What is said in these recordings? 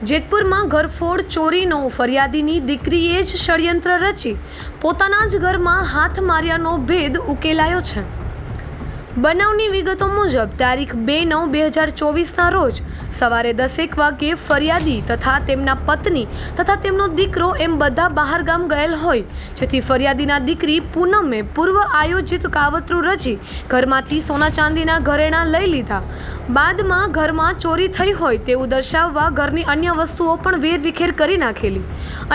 જેતપુરમાં ઘરફોડ ચોરીનો ફરિયાદીની દીકરીએ જ ષડયંત્ર રચી પોતાના જ ઘરમાં હાથ માર્યાનો ભેદ ઉકેલાયો છે. બનાવની વિગતો મુજબ, તારીખ બે નવ બે હજાર ચોવીસના રોજ સવારે દસેક વાગ્યે ફરિયાદી તથા તેમના પત્ની તથા તેમનો દીકરો એમ બધા બહાર ગામ ગયેલ હોય, જેથી ફરિયાદીના દીકરી પૂનમે પૂર્વ આયોજિત કાવતરું રચી ઘરમાંથી સોના ચાંદીના ઘરેણાં લઈ લીધા. બાદમાં ઘરમાં ચોરી થઈ હોય તેવું દર્શાવવા ઘરની અન્ય વસ્તુઓ પણ વેરવિખેર કરી નાખેલી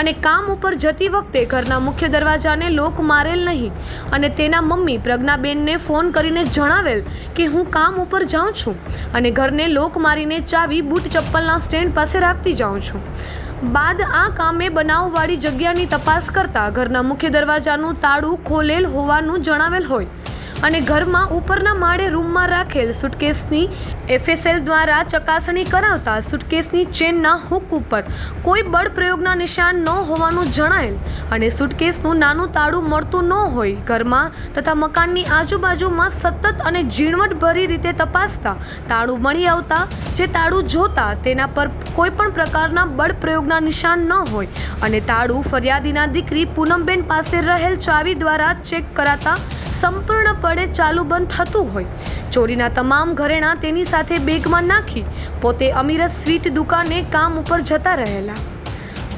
અને કામ ઉપર જતી વખતે ઘરના મુખ્ય દરવાજાને લોક મારેલ નહીં અને તેના મમ્મી પ્રજ્ઞાબેનને ફોન કરીને જણાવેલ કે હું કામ ઉપર જાઉં છું અને ઘરને લોક મારીને ચાવી, બૂટ, ચપ્પલના સ્ટેન્ડ પાસે રાખતી જાઉં છું. બાદ આ કામે બનાવવાળી જગ્યાની તપાસ કરતાં ઘરના મુખ્ય દરવાજાનું તાળું ખોલેલ હોવાનું જણાવેલ હોય. અને ઘરમાં ઉપરના માળે રૂમમાં રાખેલ સુટકેસની એફએસએલ દ્વારા ચકાસણી કરાવતા સુટકેસની ચેનના હુક ઉપર કોઈ બળ પ્રયોગના નિશાન ન હોવાનું જણાયેલ અને સુટકેસનું નાનું તાળું મળતું ન હોય ઘરમાં તથા મકાનની આજુબાજુમાં સતત અને ઝીણવટભરી રીતે તપાસતા તાળું મળી આવતા, જે તાળું જોતા તેના પર કોઈ પણ પ્રકારના બળ પ્રયોગના નિશાન ન હોય અને તાળું ફરિયાદીના દીકરી પૂનમબેન પાસે રહેલ ચાવી દ્વારા ચેક કરાતા સંપૂર્ણપણે ચાલુ બંધ થતું હોય. ચોરીના તમામ ઘરેણાં તેની સાથે બેગમાં નાખી પોતે અમીરત સ્વીટ દુકાને કામ ઉપર જતા રહેલા.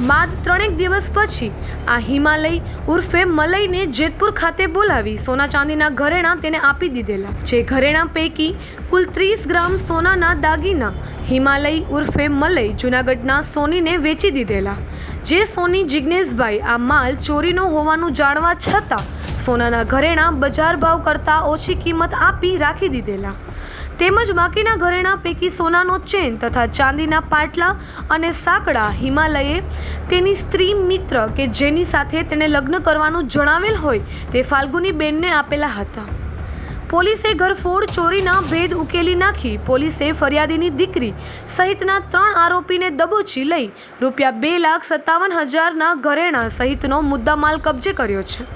બાદ ત્રણેક દિવસ પછી આ હિમાલય ઉર્ફે મલયને જેતપુર ખાતે બોલાવી સોના ચાંદીના ઘરેણાં તેને આપી દીધેલા. જે ઘરેણાં પૈકી કુલ ત્રીસ ગ્રામ સોનાના દાગીના હિમાલય ઉર્ફે મલય જૂનાગઢના સોનીને વેચી દીધેલા. જે સોની જિજ્ઞેશભાઈ આ માલ ચોરીનો હોવાનું જાણવા છતાં સોનાના ઘરેણાં બજાર ભાવ કરતાં ઓછી કિંમત આપી રાખી દીધેલા. તેમજ બાકીના ઘરેણાં પૈકી સોનાનો ચેન તથા ચાંદીના પાટલા અને સાંકડા હિમાલયે તેની સ્ત્રી મિત્ર કે જેની સાથે તેણે લગ્ન કરવાનું જણાવેલ હોય તે ફાલ્ગુની બેનને આપેલા હતા. પોલીસે ઘરફોડ, ચોરીના ભેદ ઉકેલી નાખી, પોલીસે ફરિયાદીની દીકરી સહિતના ત્રણ આરોપીને દબોચી લઈ રૂપિયા બે લાખ સત્તાવન હજારના ઘરેણાં સહિતનો મુદ્દામાલ કબજે કર્યો છે.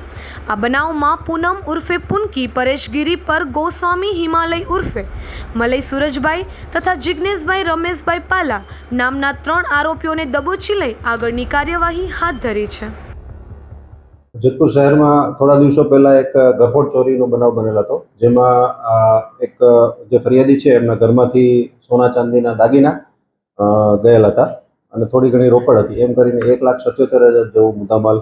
આ બનાવમાં પૂનમ ઉર્ફે પુનકી, પરેશગીરી પર ગોસ્વામી હિમાલય ઉર્ફે મલય સુરજભાઈ તથા જિજ્ઞેશભાઈ રમેશભાઈ પાલા નામના ત્રણ આરોપીઓને દબોચી લઈ આગળની કાર્યવાહી હાથ ધરી છે. જેતપુર શહેરમાં થોડા દિવસો પહેલા એક ગરફોડ ચોરીનો બનાવ બનેલો હતો, જેમાં એક જે ફરિયાદી છે, એમના ઘરમાંથી સોના ચાંદીના દાગીના ગયેલા હતા અને થોડી ઘણી રોકડ હતી. એમ કરીને એક લાખ સત્યોતેર હજાર જેવો મુદ્દામાલ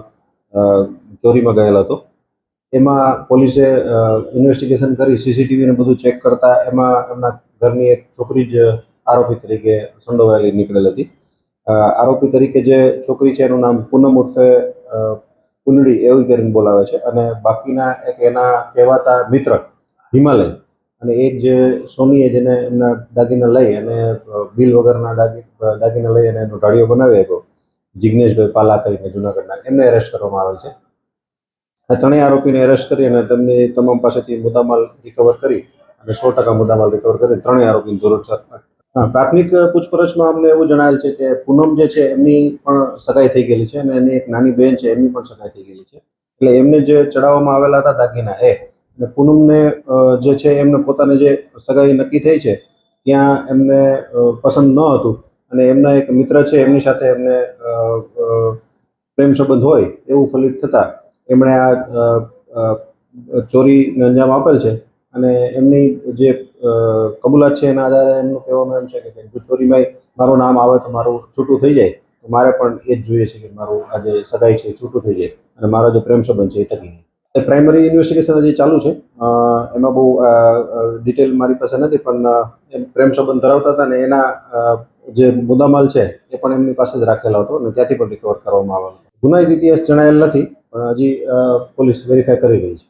ચોરીમાં ગયેલો હતો. એમાં પોલીસે ઇન્વેસ્ટિગેશન કરી સીસીટીવીને બધું ચેક કરતા એમાં એમના ઘરની એક છોકરી જ આરોપી તરીકે સંડોવાયેલી નીકળેલ હતી. આરોપી તરીકે જે છોકરી છે, એનું નામ પૂનમ ઉર્ફે કુંડળી એવી કરીને બોલાવે છે. અને બાકીના એક એના કહેવાતા મિત્ર હિમાલય અને એક જે સોનીએ જેને એમના દાગીના લઈ અને બિલ વગરના દાગી દાગીના લઈ અને એનો ઢાળીઓ બનાવી આપ્યો. જિજ્ઞેશભાઈ પાલા કરીને જુનાગઢના. એમને એરેસ્ટ કરવામાં આવેલ છે. આ ત્રણેય આરોપીને એરેસ્ટ કરી અને તેમની તમામ પાસેથી મુદ્દામાલ રિકવર કરી અને સો ટકા મુદ્દામાલ રિકવર કરી. ત્રણેય આરોપીને ધોરણસર હા, પ્રાથમિક પૂછપરછમાં અમને એવું જણાયેલ છે કે પૂનમ જે છે, એમની પણ સગાઈ થઈ ગયેલી છે અને એની એક નાની બહેન છે, એમની પણ સગાઈ થઈ ગયેલી છે. એટલે એમને જે ચડાવવામાં આવેલા હતા દાગીના એ, અને પૂનમને જે છે, એમને પોતાને જે સગાઈ નક્કી થઈ છે, ત્યાં એમને પસંદ ન હતું. અને એમના એક મિત્ર છે, એમની સાથે એમને પ્રેમ સંબંધ હોય એવું ફલિત થતાં એમણે આ ચોરીને અંજામ આપેલ છે. અને એમની જે કબૂલાત છે એના આધારે એમનું કહેવાનું એમ છે કે જો ચોરીમાં મારું નામ આવે તો મારું છૂટું થઈ જાય. તો મારે પણ એ જ જોઈએ છે કે મારું આ જે સગાઈ છે એ છૂટું થઈ જાય અને મારો જે પ્રેમ સંબંધ છે એ ટકી જાય. એ પ્રાઇમરી ઇન્વેસ્ટિગેશન હજી ચાલુ છે. એમાં બહુ ડિટેલ મારી પાસે નથી પણ એમ પ્રેમ સંબંધ ધરાવતા હતા ને એના જે મુદ્દામાલ છે એ પણ એમની પાસે જ રાખેલો હતો અને ત્યાંથી પણ રિકવર કરવામાં આવેલો ગુનાહિત ઇતિહાસ જણાયેલ નથી પણ હજી પોલીસ વેરીફાઈ કરી રહી છે.